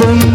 bum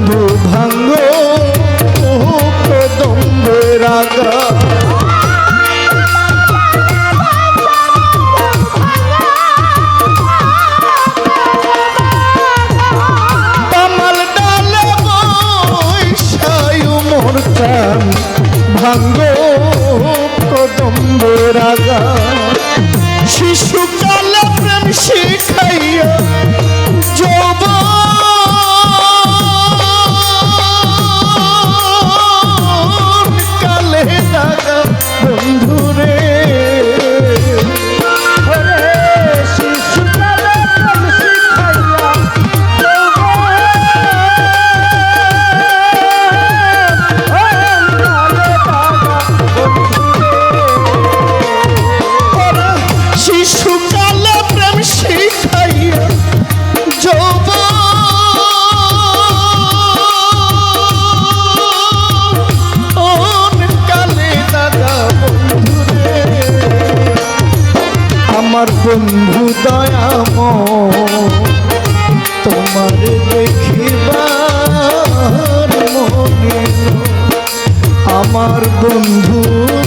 বন্ধু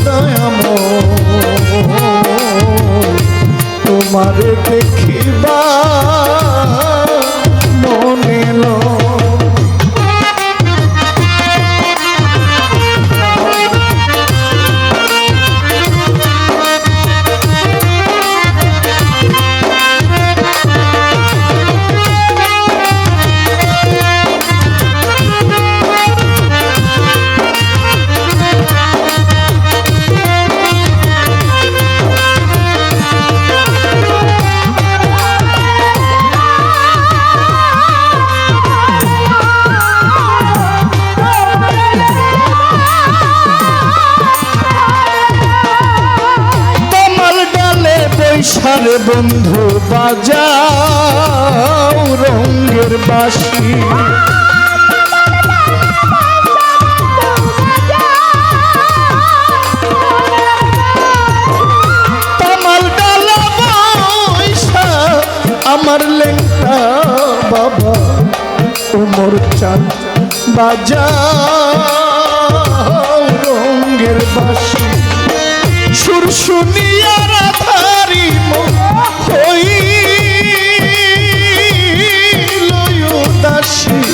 দয়াম তোমার বৈশারে বন্ধু, বাজাও রঙ্গের বাসি আমার লেঙ্কা বাবা, উমর চান বাজাও রঙ্গের বাসি সুর শুনিয়া রাধারি হই দাসী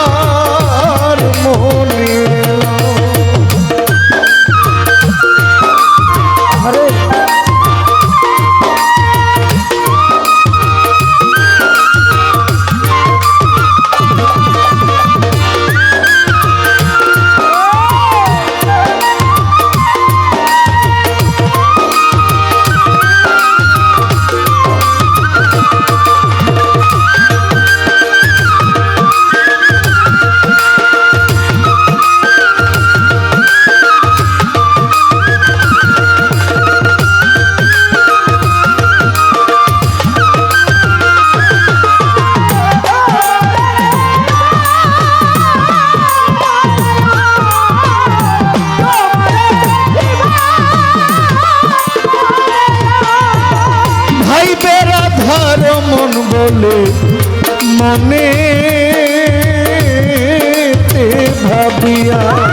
মনে ভাবিয়া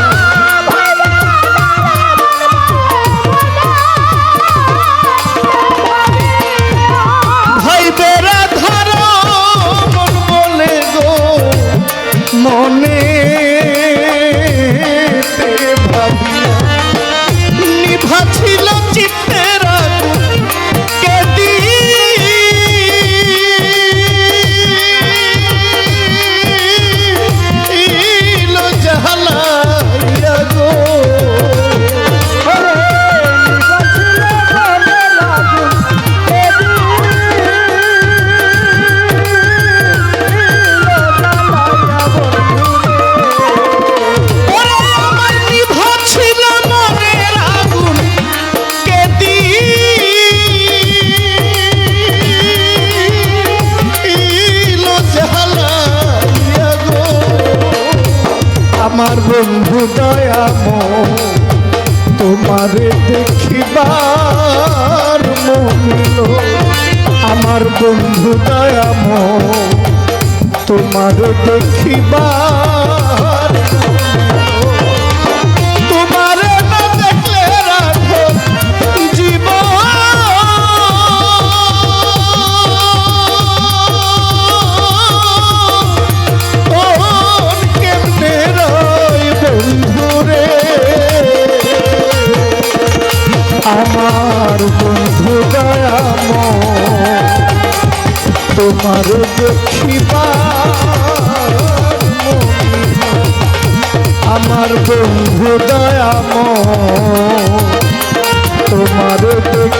তোমারে দেখিবার মনিল আমার বন্ধু দয়াম তোমার দেখিবার আমার বন্ধু দয়াম তোমার দেখিবা আমার বন্ধু দয়াম তোমার দেখ